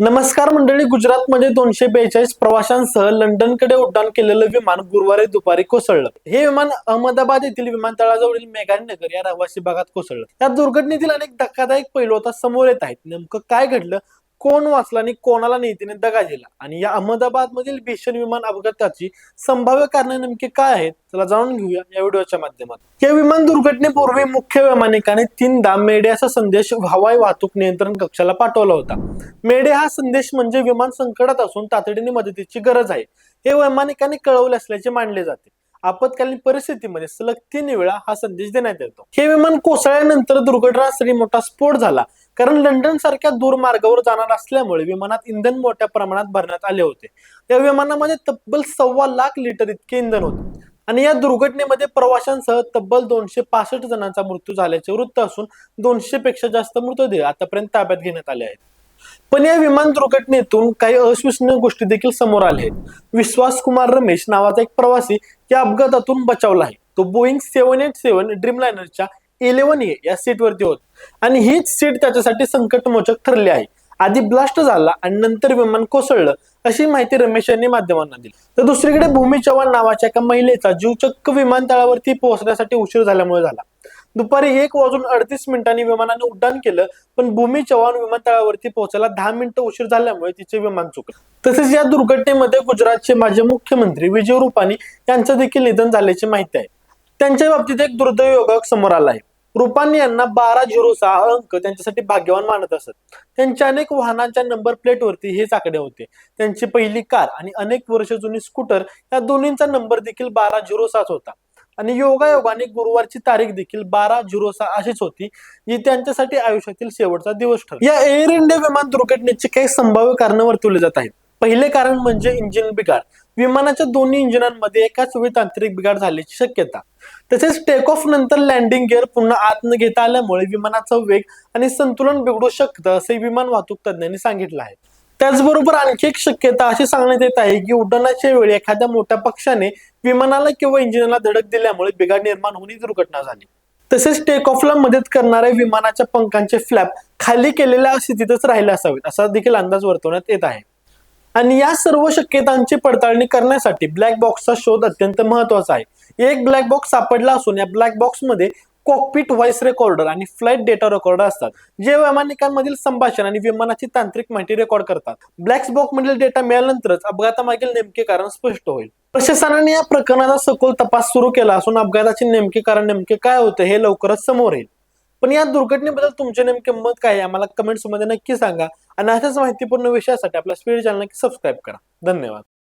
नमस्कार मंडळी गुजरातमध्ये दोनशे बेचाळीस प्रवाशांसह लंडनकडे उड्डाण केलेलं विमान गुरुवारी दुपारी कोसळलं. हे विमान अहमदाबाद येथील विमानतळाजवळील मेघानीनगर या रहिवासी भागात कोसळलं. या दुर्घटनेतील अनेक धक्कादायक पैलू आता समोर येत आहेत. नेमकं काय घडलं? कोण वाचला आणि कोणाला नीतीने दगा दिला? आणि या अहमदाबाद मधील भीषण विमान अपघाताची संभाव्य कारणे नेमकी काय आहेत? त्याला जाणून घेऊया या व्हिडिओच्या माध्यमात या विमान दुर्घटनेपूर्वी मुख्य वैमानिकाने तीनदा मेडेचा संदेश हवाई वाहतूक नियंत्रण कक्षाला पाठवला होता. मेडे हा संदेश म्हणजे विमान संकटात असून तातडीने मदतीची गरज आहे. हे वैमानिकाने कळवले असल्याचे मानले जाते. आपत्कालीन परिस्थितीमध्ये सलग तीन वेळा हा संदेश देण्यात येतो. हे विमान कोसळल्यानंतर दुर्घटनास्थळी मोठा स्फोट झाला. कारण लंडन सारख्या दूर मार्गावर जाणार असल्यामुळे विमानात इंधन मोठ्या प्रमाणात भरण्यात आले होते. या विमानामध्ये तब्बल सव्वा लाख लिटर इतके इंधन होते. आणि या दुर्घटनेमध्ये प्रवाशांसह तब्बल दोनशे पासष्ट जणांचा मृत्यू झाल्याचे वृत्त असून दोनशे पेक्षा जास्त मृतदेह आतापर्यंत ताब्यात घेण्यात आले आहेत. पण या विमान दुर्घटनेतून काही अविश्वसनीय गोष्टी देखील समोर आल्या आहेत. विश्वास कुमार रमेश नावाचा एक प्रवासी या अपघातातून बचावला आहे. तो बोईंग सेव्हन एट सेव्हन ड्रीमलायनरच्या इलेव्हन ए या सीटवरती होत. आणि हीच सीट त्याच्यासाठी संकटमोचक ठरली आहे. आधी ब्लास्ट झाला आणि नंतर विमान कोसळलं अशी माहिती रमेश यांनी माध्यमांना दिली. तर दुसरीकडे भूमी चव्हाण नावाच्या एका महिलेचा जीव चक्क विमानतळावरती पोहोचण्यासाठी उशीर झाल्यामुळे झाला. दुपारी एक वाजून अडतीस मिनिटांनी विमानाने उड्डाण केलं पण भूमी चव्हाण विमानतळावरती पोहोचायला दहा मिनिटं उशीर झाल्यामुळे तिचे विमान चुकलं. तसेच या दुर्घटनेमध्ये गुजरातचे माजी मुख्यमंत्री विजय रुपानी यांचं देखील निधन झाल्याची माहिती आहे. त्यांच्या बाबतीत एक दुर्दैवयोग समोर आला आहे. रुपानी यांना बारा झिरो सहा अंक त्यांच्यासाठी भाग्यवान मानत असत. त्यांच्या अनेक वाहनांच्या नंबर प्लेटवरती हेच आकडे होते. त्यांची पहिली कार आणि अनेक वर्ष जुनी स्कूटर या दोन्हींचा नंबर देखील बारा झिरो सात होता. आणि योगायोगाने गुरुवारची तारीख देखील बारा झिरो सहा अशीच होती. जी त्यांच्यासाठी आयुष्यातील शेवटचा दिवस ठरला. या एअर इंडिया विमान दुर्घटनेची काही संभाव्य कारणं वर्तवली जात आहेत. पहिले कारण म्हणजे इंजिन बिघाड. विमानाच्या दोन्ही इंजिनांमध्ये एकाच वेळी तांत्रिक बिघाड झाल्याची शक्यता. तसेच टेक ऑफ नंतर लँडिंग गिअर पुन्हा आत न घेता आल्यामुळे विमानाचा वेग आणि संतुलन बिघडू शकतं असे विमान वाहतूक तज्ज्ञांनी सांगितलं आहे. त्याचबरोबर आणखी एक शक्यता अशी सांगण्यात येत आहे की उड्डाणाच्या वेळी एखाद्या मोठ्या पक्षाने विमानाला किंवा इंजिनाला धडक दिल्यामुळे बिघाड निर्माण होऊन ही दुर्घटना झाली. तसेच टेक ऑफला मदत करणाऱ्या विमानाच्या पंखांचे फ्लॅप खाली केलेल्या स्थितीतच राहिले असावेत असा देखील अंदाज वर्तवण्यात येत आहे. आणि या सर्व शक्यतांची पडताळणी करण्यासाठी ब्लॅक बॉक्सचा शोध अत्यंत महत्त्वाचा आहे. एक ब्लॅक बॉक्स सापडला असून या ब्लॅक बॉक्समध्ये कॉकपिट व्हॉइस रेकॉर्डर आणि फ्लाईट डेटा रेकॉर्डर असतात. जे वैमानिकांमधील संभाषण आणि विमानाची तांत्रिक माहिती रेकॉर्ड करतात. ब्लॅक बॉक्स मधील डेटा मिळाल्यानंतरच अपघातामागील नेमके कारण स्पष्ट होईल. प्रशासनाने या प्रकरणाचा सखोल तपास सुरू केला असून अपघाताचे नेमके कारण नेमके काय होते हे लवकरच समोर येईल. पण या दुर्घटनेबद्दल तुमचे नेमके मत काय आहे? आम्हाला कमेंट्समध्ये नक्की सांगा. आणि अशाच माहितीपूर्ण विषयासाठी आपल्या स्पीड चॅनल नक्की सबस्क्राईब करा. धन्यवाद.